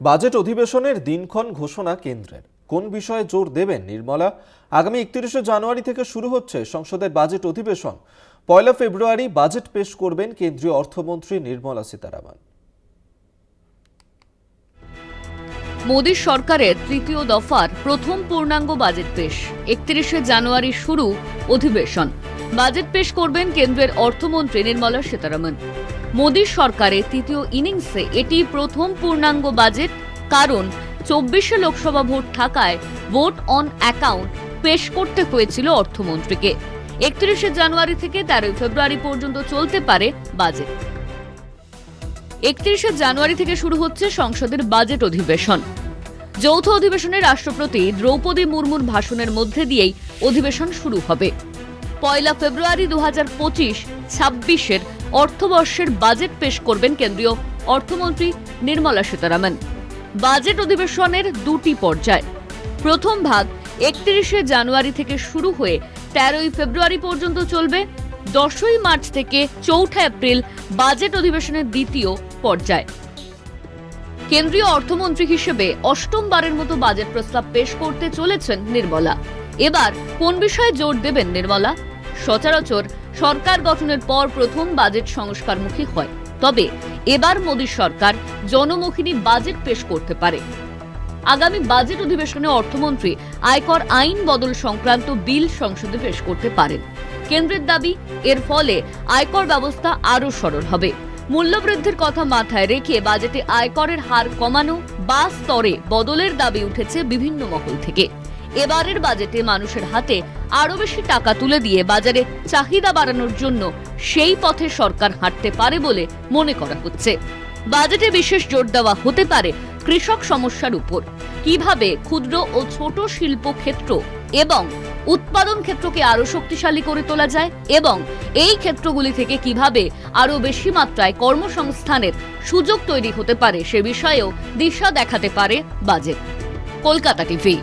Budget অধিবেশনের দিনক্ষণ ঘোষণা কেন্দ্রের। কোন বিষয়ে জোর দেবেন নির্মলা? আগামী একত্রিশে জানুয়ারি থেকে শুরু হচ্ছে সংসদের বাজেট অধিবেশন। পয়লা ফেব্রুয়ারি বাজেট পেশ করবেন কেন্দ্রীয় অর্থমন্ত্রী নির্মলা সীতারামন। মোদী সরকারের তৃতীয় দফার প্রথম পূর্ণাঙ্গ বাজেট পেশ। একত্রিশে জানুয়ারি শুরু অধিবেশন। বাজেট পেশ করবেন কেন্দ্রের অর্থমন্ত্রী নির্মলা সীতারামন। মোদী সরকারের তৃতীয় ইনিংসে এটি প্রথম পূর্ণাঙ্গ বাজেট, কারণ চব্বিশে লোকসভা ভোট থাকায় ভোট অন অ্যাকাউন্ট পেশ করতে হয়েছিল অর্থমন্ত্রীকে। একত্রিশে জানুয়ারি থেকে তেরোই ফেব্রুয়ারি পর্যন্ত চলতে পারে বাজেট। একত্রিশে জানুয়ারি থেকে শুরু হচ্ছে সংসদের বাজেট অধিবেশন। যৌথ অধিবেশনে রাষ্ট্রপতি দ্রৌপদী মুর্মুর ভাষণের মধ্যে দিয়েই অধিবেশন শুরু হবে। পয়লা ফেব্রুয়ারি দু হাজার পঁচিশ, ছাব্বিশের অর্থবর্ষের বাজেট পেশ করবেন কেন্দ্রীয় অর্থমন্ত্রী নির্মলা সীতারামন। বাজেট অধিবেশনের দুটি পর্যায়। প্রথম ভাগ একত্রিশে জানুয়ারি থেকে শুরু হয়ে তেরোই ফেব্রুয়ারি পর্যন্ত চলবে। দশই মার্চ থেকে চৌঠা এপ্রিল বাজেট অধিবেশনের দ্বিতীয় পর্যায়। কেন্দ্রীয় অর্থমন্ত্রী হিসেবে অষ্টমবারের মতো বাজেট প্রস্তাব পেশ করতে চলেছেন নির্মলা। এবার কোন বিষয়ে জোর দেবেন নির্মলা? সচরাচর সরকার গঠনের পর প্রথম বাজেট সংস্কারমুখী হয়। তবে এবার মোদী সরকার জনমুখিনী বাজেট পেশ করতে পারে। আগামী বাজেট অধিবেশনে অর্থমন্ত্রী আয়কর আইন বদল সংক্রান্ত বিল সংসদে পেশ করতে পারেন। কেন্দ্রের দাবি, এর ফলে আয়কর ব্যবস্থা আরও সরল হবে। মূল্যবৃদ্ধির কথা মাথায় রেখে বাজেটে আয়করের হার কমানো বা স্তরে বদলের দাবি উঠেছে বিভিন্ন মহল থেকে। এবারের বাজেটে মানুষের হাতে আরও বেশি টাকা তুলে দিয়ে বাজারে চাহিদা বাড়ানোর জন্য সেই পথে সরকার হাঁটতে পারে বলে মনে করা হচ্ছে। বাজেটে বিশেষ জোর দেওয়া হতে পারে কৃষক সমস্যার উপর। কীভাবে ক্ষুদ্র ও ছোট শিল্প ক্ষেত্র এবং উৎপাদন ক্ষেত্রকে আরও শক্তিশালী করে তোলা যায় এবং এই ক্ষেত্রগুলি থেকে কীভাবে আরও বেশি মাত্রায় কর্মসংস্থানের সুযোগ তৈরি হতে পারে সে বিষয়েও দিশা দেখাতে পারে বাজেট। কলকাতা টিভি।